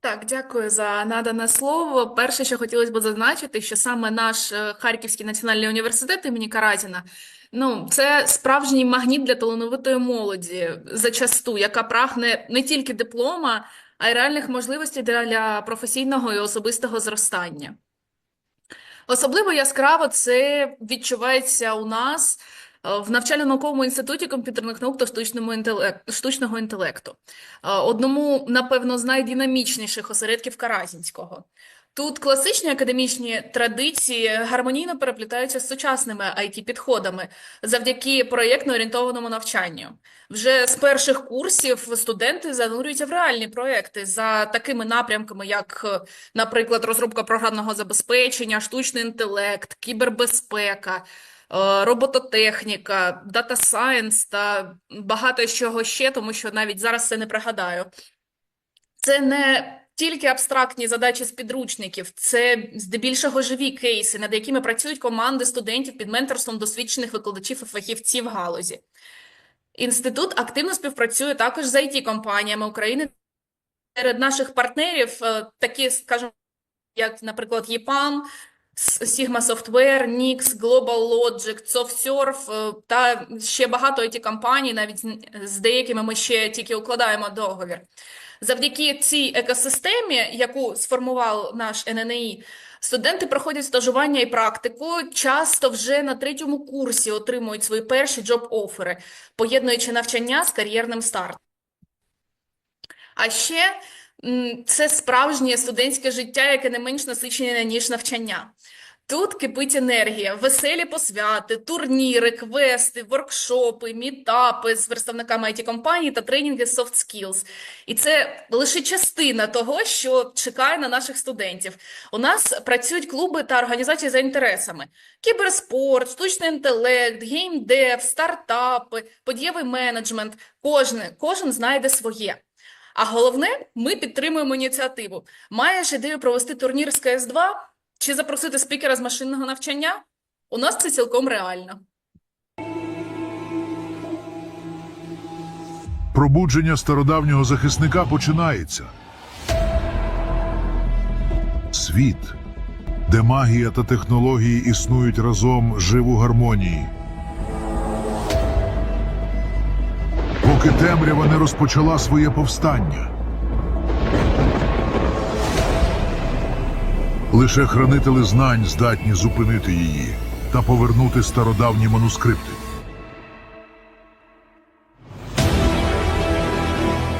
Так, дякую за надане слово. Перше, що хотілося б зазначити, що саме наш е, Харківський національний університет імені Каразіна, ну, це справжній магніт для талановитої молоді, зачасту, яка прагне не тільки диплома, а й реальних можливостей для, професійного і особистого зростання. Особливо яскраво це відчувається у нас в навчально-науковому інституті комп'ютерних наук та штучному інтелек- штучного інтелекту, Е, одному, напевно, з найдинамічніших осередків Каразінського. Тут класичні академічні традиції гармонійно переплітаються з сучасними IT-підходами завдяки проєктно-орієнтованому навчанню. Вже з перших курсів студенти занурюються в реальні проекти за такими напрямками, як е, наприклад, розробка програмного забезпечення, штучний інтелект, кібербезпека, е, робототехніка, дата сайенс та багато чого ще, тому що навіть зараз це не пригадаю. Це не тільки абстрактні задачі з підручників, це здебільшого живі кейси, над якими працюють команди студентів під менторством досвідчених викладачів і фахівців галузі. Інститут активно співпрацює також з IT-компаніями України. Серед наших партнерів е, такі, скажімо, як, наприклад, С- Sigma Software, Nix, Global Logic, SoftServe е, та ще багато IT-компаній, навіть з- деякими ми ще тільки укладаємо договір. Завдяки цій екосистемі, яку сформував наш ННІ, студенти проходять стажування і практику, часто вже на третьому курсі отримують свої перші джоб-офери, поєднуючи навчання з кар'єрним стартом. А ще це справжнє студентське життя, яке не менш насичене, ніж навчання. Тут кипить енергія, веселі посвяти, турніри, квести, воркшопи, мітапи з представниками IT-компаній та тренінги soft skills. І це лише частина того, що чекає на наших студентів. У нас працюють клуби та організації за інтересами: кіберспорт, штучний інтелект, геймдев, стартапи, подієвий менеджмент. Кожен, кожен знайде своє. А головне, ми підтримуємо ініціативу. Маєш ідею провести турнір з КС2 чи запросити спікера з машинного навчання? У нас це цілком реально. Пробудження стародавнього захисника починається. Світ, де магія та технології існують разом, жив у гармонії. Поки темрява не розпочала своє повстання. Лише хранителі знань здатні зупинити її та повернути стародавні манускрипти.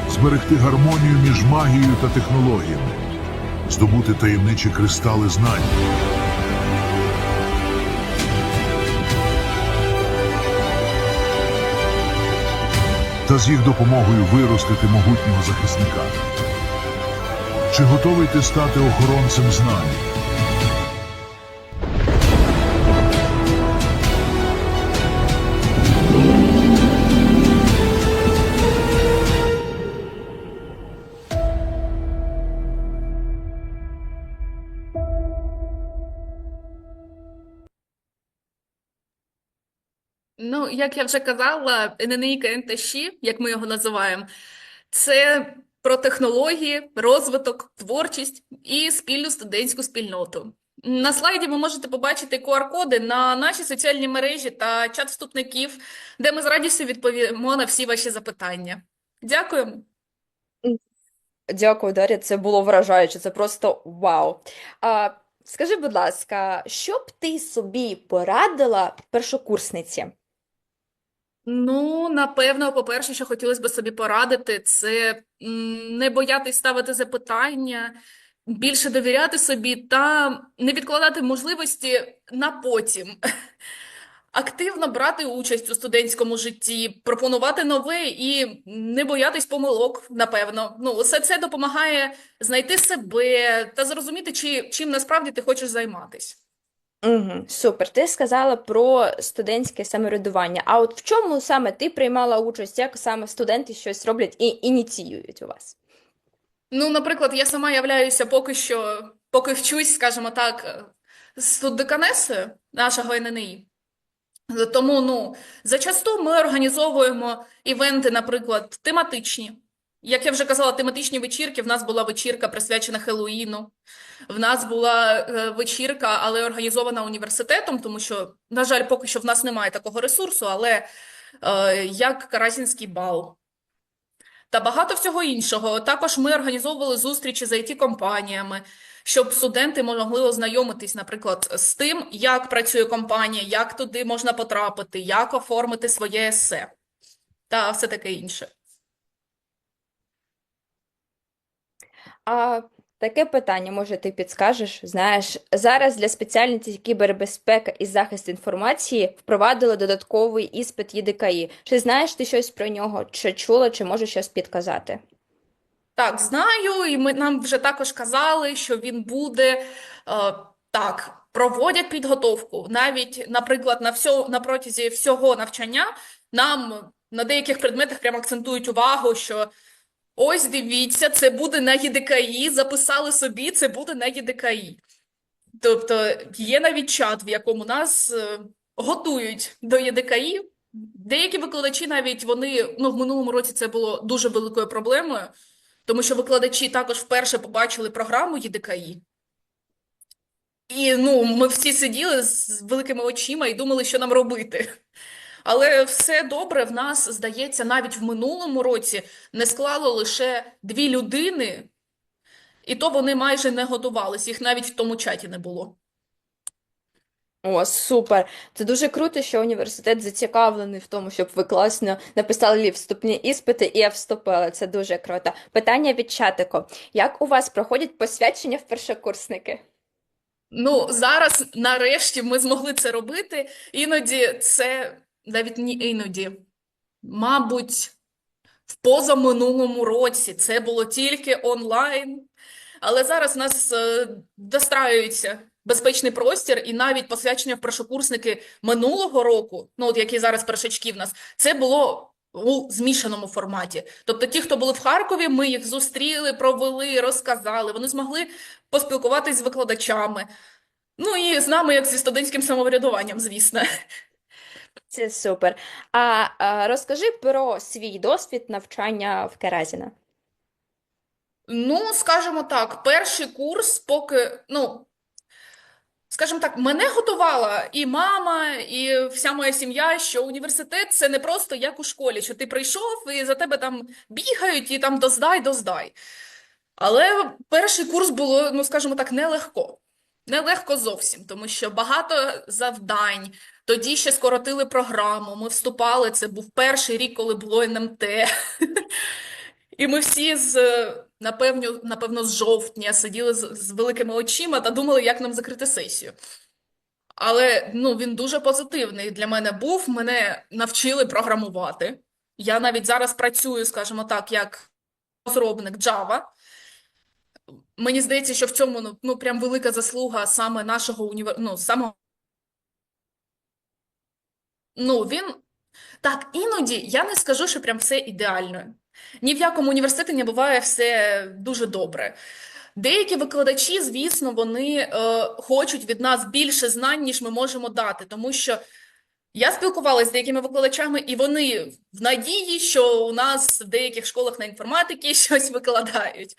зберегти гармонію між магією та технологіями, здобути таємничі кристали знань. Та з їх допомогою виростити могутнього захисника. Чи готовий ти стати охоронцем знань? Як я вже казала, ННІ КНТЩ, як ми його називаємо, це про технології, розвиток, творчість і спільну студентську спільноту. На слайді ви можете побачити QR-коди на наші соціальні мережі та чат вступників, де ми з радістю відповімо на всі ваші запитання. Дякуємо. Дякую, Дар'я. Це було вражаюче. Це просто вау. А, скажи, будь ласка, що б ти собі порадила першокурсниці? Ну, напевно, по-перше, що хотілося б собі порадити, це не боятись ставити запитання, більше довіряти собі та не відкладати можливості на потім. Активно брати участь у студентському житті, пропонувати нове і не боятись помилок, напевно. Ну, усе це допомагає знайти себе та зрозуміти, чи, чим насправді ти хочеш займатися. Угу, супер. Ти сказала про студентське самоврядування. А от в чому саме ти приймала участь? Як саме студенти щось роблять і ініціюють у вас? Ну, наприклад, я сама являюся поки що, поки вчусь, скажімо так, студдеканесою нашого ННІ. Тому, ну, зачасту ми організовуємо івенти, наприклад, тематичні. Як я вже казала, тематичні вечірки. В нас була вечірка присвячена Хеллоїну. В нас була е, вечірка, але організована університетом, тому що, на жаль, поки що в нас немає такого ресурсу, але е, як Каразінський бал. Та багато всього іншого. Також ми організовували зустрічі з IT-компаніями, щоб студенти могли ознайомитись, наприклад, з тим, як працює компанія, як туди можна потрапити, як оформити своє есе та все таке інше. А таке питання, може, ти підскажеш? Знаєш, зараз для спеціальності кібербезпека і захист інформації впровадили додатковий іспит ЄДКІ. Чи знаєш ти щось про нього? Чи чула, чи можеш щось підказати? Так, знаю, і ми нам вже також казали, що він буде е, так. Проводять підготовку. Навіть, наприклад, на всьо, на протязі всього навчання нам на деяких предметах прямо акцентують увагу, що ось дивіться, це буде на ЄДКІ, записали собі, це буде на ЄДКІ. Тобто є навіть чат, в якому нас е, готують до ЄДКІ. Деякі викладачі навіть вони, ну, в минулому році це було дуже великою проблемою, тому що викладачі також вперше побачили програму ЄДКІ. І ну, ми всі сиділи з великими очима і думали, що нам робити. Але все добре, в нас, здається, навіть в минулому році не склало лише дві людини, і то вони майже не готувались, їх навіть в тому чаті не було. О, супер! Це дуже круто, що університет зацікавлений в тому, щоб ви класно написали вступні іспити і вступили. Це дуже круто. Питання від чатику. Як у вас проходять посвячення в першокурсники? Ну, зараз, нарешті, ми змогли це робити. Іноді це, навіть не іноді, мабуть, в позаминулому році це було тільки онлайн. Але зараз нас е, достраюється безпечний простір, і навіть посвячення в першокурсники минулого року, ну от які зараз першачки в нас, це було у змішаному форматі. Тобто ті, хто були в Харкові, ми їх зустріли, провели, розказали. Вони змогли поспілкуватись з викладачами. Ну і з нами, як зі студентським самоврядуванням, звісно. Це супер. А, а розкажи про свій досвід навчання в Керазіна. Ну, скажімо так, перший курс, поки, ну, скажімо так, мене готувала і мама, і вся моя сім'я, що університет це не просто як у школі, що ти прийшов і за тебе там бігають і там доздай, доздай. Але перший курс було, ну, скажімо так, нелегко. Нелегко зовсім, тому що багато завдань. Тоді ще скоротили програму. Ми вступали. Це був перший рік, коли було НМТ. І ми всі з, напевно, напевно, з жовтня сиділи з, з великими очима та думали, як нам закрити сесію. Але ну, він дуже позитивний для мене був. Мене навчили програмувати. Я навіть зараз працюю, скажімо так, як розробник Java. Мені здається, що в цьому ну, ну прям велика заслуга саме нашого універ... ну, самого. Ну, він так, іноді я не скажу, що прям все ідеально. Ні в якому університеті не буває все дуже добре. Деякі викладачі, звісно, вони е, хочуть від нас більше знань, ніж ми можемо дати, тому що я спілкувалася з деякими викладачами, і вони в надії, що у нас в деяких школах на інформатиці щось викладають.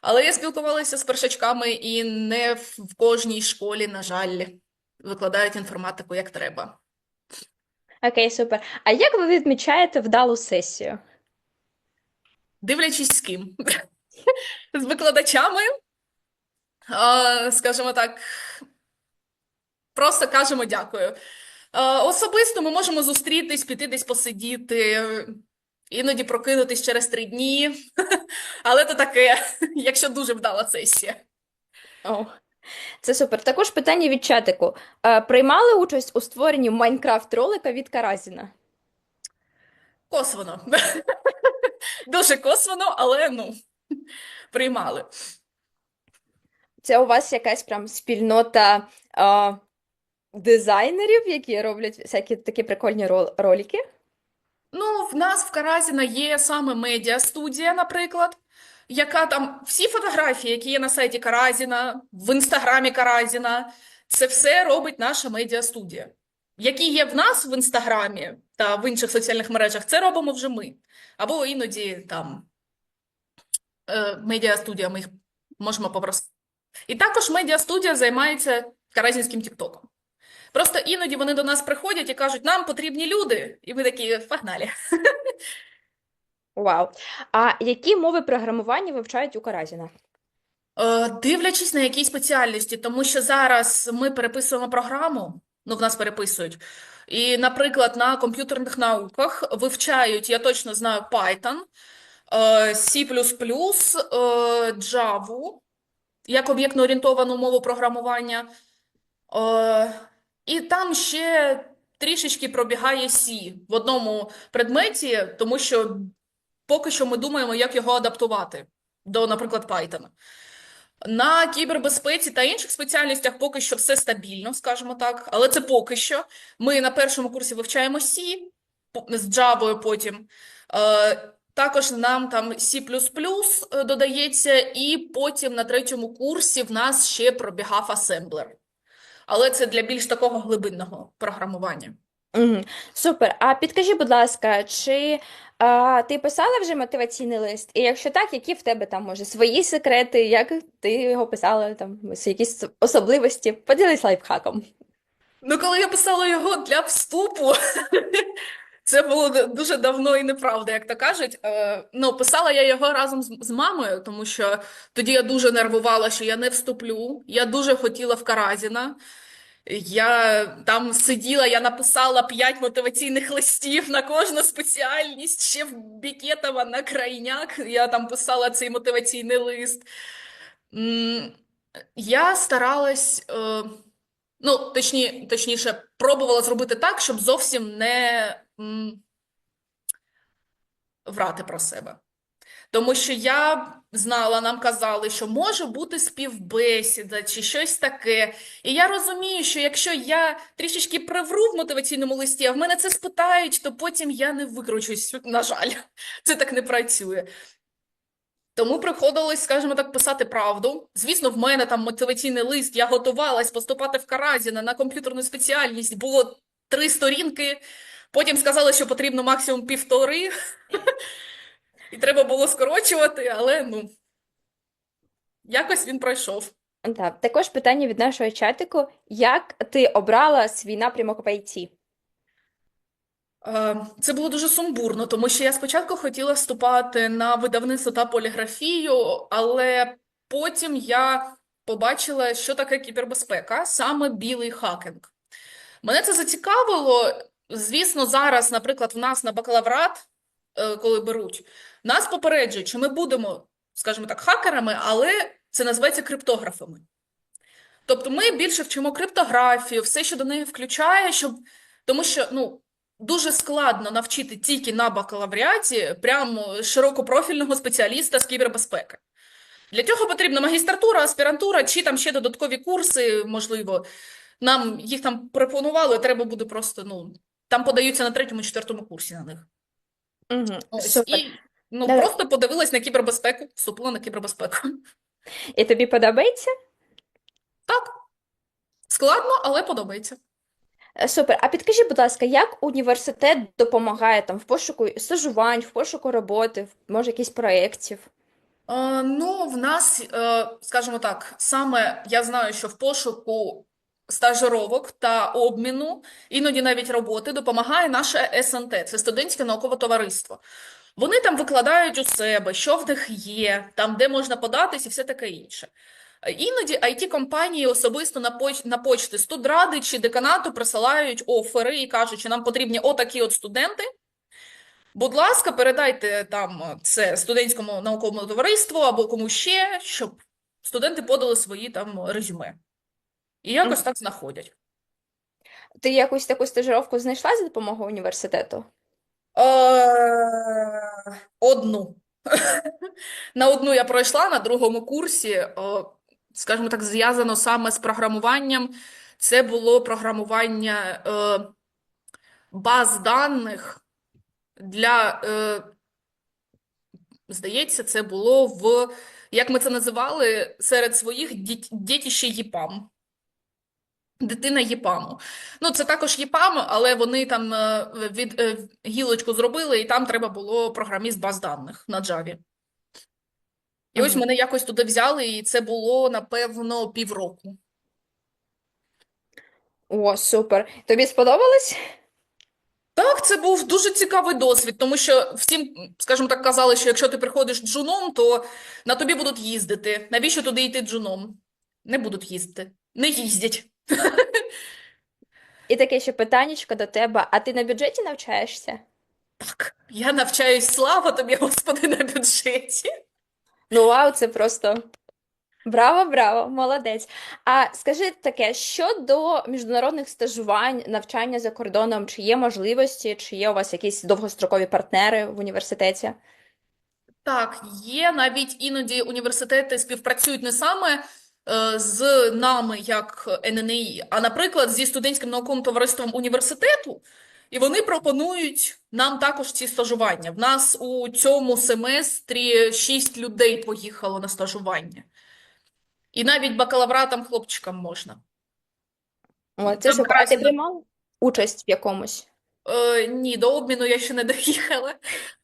Але я спілкувалася з першачками, і не в кожній школі, на жаль, викладають інформатику як треба. Окей, супер. А як ви відмічаєте вдалу сесію? Дивлячись з ким. З викладачами, скажімо так, просто кажемо дякую. Особисто ми можемо зустрітись, піти десь посидіти, іноді прокинутись через три дні. Але то таке, якщо дуже вдала сесія. О, це супер. Також питання від чатику. Е, Приймали участь у створенні Майнкрафт-ролика від Каразіна? Косвено. Дуже косвено, але ну, приймали. Це у вас якась прям спільнота а, дизайнерів, які роблять всякі такі прикольні рол- ролики? Ну, в нас в Каразіна є саме медіа-студія, наприклад, яка там всі фотографії, які є на сайті Каразіна, в інстаграмі Каразіна, це все робить наша медіа-студія. Які є в нас в інстаграмі та в інших соціальних мережах, це робимо вже ми. Або іноді там е, медіастудія, ми їх можемо попросити. І також медіастудія займається каразінським тіктоком. Просто іноді вони до нас приходять і кажуть, нам потрібні люди, і ми такі, погнали. Вау. А які мови програмування вивчають у Каразіна? Е, Дивлячись на якій спеціальності, тому що зараз ми переписуємо програму, ну, в нас переписують, і, наприклад, на комп'ютерних науках вивчають, я точно знаю, Python, е, C++, е, Java, як об'єктно-орієнтовану мову програмування, і там ще трішечки пробігає C в одному предметі, тому що поки що ми думаємо, як його адаптувати до, наприклад, Python. На кібербезпеці та інших спеціальностях поки що все стабільно, скажімо так, але це поки що. Ми на першому курсі вивчаємо C з Java потім. Е, також нам там C++ е, додається, і потім на третьому курсі в нас ще пробігав асемблер. Але це для більш такого глибинного програмування. Угу. Супер. А підкажи, будь ласка, чи а, ти писала вже мотиваційний лист? І якщо так, які в тебе там, може, свої секрети, як ти його писала, там, якісь особливості? Поділись лайфхаком. Ну, коли я писала його для вступу, це було дуже давно і неправда, як то кажуть. Е, Ну, писала я його разом з, з мамою, тому що тоді я дуже нервувала, що я не вступлю. Я дуже хотіла в Каразіна. Я там сиділа, я написала п'ять мотиваційних листів на кожну спеціальність, ще в Бікетова на крайняк. Я там писала цей мотиваційний лист. Я старалась. е, Ну, точні, точніше, пробувала зробити так, щоб зовсім не м, врати про себе. Тому що я знала, нам казали, що може бути співбесіда чи щось таке. І я розумію, що якщо я трішечки привру в мотиваційному листі, а в мене це спитають, то потім я не викручусь. На жаль, це так не працює. Тому приходилось, скажімо так, писати правду. Звісно, в мене там мотиваційний лист, я готувалась поступати в Каразіна на комп'ютерну спеціальність, було три сторінки, потім сказали, що потрібно максимум півтори, і треба було скорочувати, але ну, якось він пройшов. Так, також питання від нашого чатику. Як ти обрала свій напрямок в IT? Е, Це було дуже сумбурно, тому що я спочатку хотіла вступати на видавництво та поліграфію, але потім я побачила, що таке кібербезпека, саме білий хакинг. Мене це зацікавило. Звісно, зараз, наприклад, в нас на бакалаврат, е, коли беруть, нас попереджують, що ми будемо, скажімо так, хакерами, але це називається криптографами. Тобто ми більше вчимо криптографію, все, що до неї включає, щоб... тому що ну, дуже складно навчити тільки на бакалавріаті прямо широкопрофільного спеціаліста з кібербезпеки. Для цього потрібна магістратура, аспірантура чи там ще додаткові курси, можливо. Нам їх там пропонували, треба буде просто, ну, там подаються на третьому, четвертому курсі на них. Угу. Ось, Супер. і, ну, Давай. просто подивилась на кібербезпеку, вступила на кібербезпеку. І тобі подобається? Так, складно, але подобається. Е, Супер. А підкажи, будь ласка, як університет допомагає там в пошуку стажувань, в пошуку роботи, може, якісь проєктів? Е, Ну, в нас, е, скажімо так, саме я знаю, що в пошуку стажировок та обміну, іноді навіть роботи, допомагає наше СНТ, це студентське наукове товариство. Вони там викладають у себе, що в них є, там, де можна податись і все таке інше. Іноді IT-компанії особисто на, поч на почти студради чи деканату присилають офери і кажуть, що нам потрібні отакі от студенти, Будь ласка, передайте там це студентському науковому товариству або кому ще, щоб студенти подали свої там резюме. І якось Мгм. так знаходять. Ти якусь таку стажировку знайшла за допомогою університету? Е, Одну. На одну я пройшла на другому курсі, е, скажімо так, зв'язано саме з програмуванням. Це було програмування е, баз даних для, е, здається, це було в, як ми це називали, серед своїх діт- дітище ЄПАМ. Дитина ЄПАМу. Ну, це також ЄПАМ, але вони там е, від е, гілочку зробили, і там треба було програміст баз даних на Java. І ось мене якось туди взяли, і це було, напевно, півроку. О, супер. Тобі сподобалось? Так, це був дуже цікавий досвід, тому що всім, скажімо так, казали, що якщо ти приходиш джуном, то на тобі будуть їздити. Навіщо туди йти джуном? Не будуть їздити. Не їздять. І таке ще питаннячко до тебе. А ти на бюджеті навчаєшся? Так, я навчаюсь, слава тобі, Господи, на бюджеті. Ну, вау, це просто браво, браво, молодець. А скажи таке, щодо міжнародних стажувань, навчання за кордоном, чи є можливості, чи є у вас якісь довгострокові партнери в університеті? Так, є навіть іноді університети співпрацюють не саме е, з нами, як ННІ, а, наприклад, зі студентським науковим товариством університету, і вони пропонують нам також ці стажування. В нас у цьому семестрі шість людей поїхало на стажування. І навіть бакалавратам хлопчикам можна. О, це Там супер. А ти разом. участь в якомусь? Е, ні, до обміну я ще не доїхала.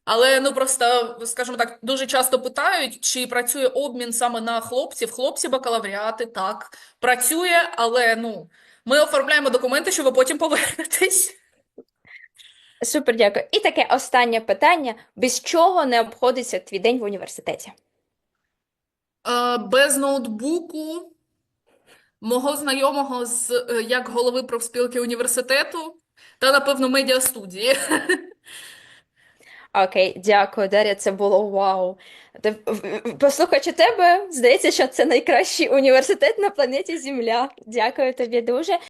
Але ну просто, скажімо так, дуже часто питають, чи працює обмін саме на хлопців. Хлопці бакалавріати, так, працює, але ну, ми оформляємо документи, що ви потім повернетесь. Супер, дякую. І таке останнє питання: без чого не обходиться твій день в університеті? Е, без ноутбуку мого знайомого з е, як голови профспілки університету та, напевно, медіастудії. Окей, дякую, Дар'я, це було вау. Послухаючи тебе, здається, що це найкращий університет на планеті Земля. Дякую тобі дуже.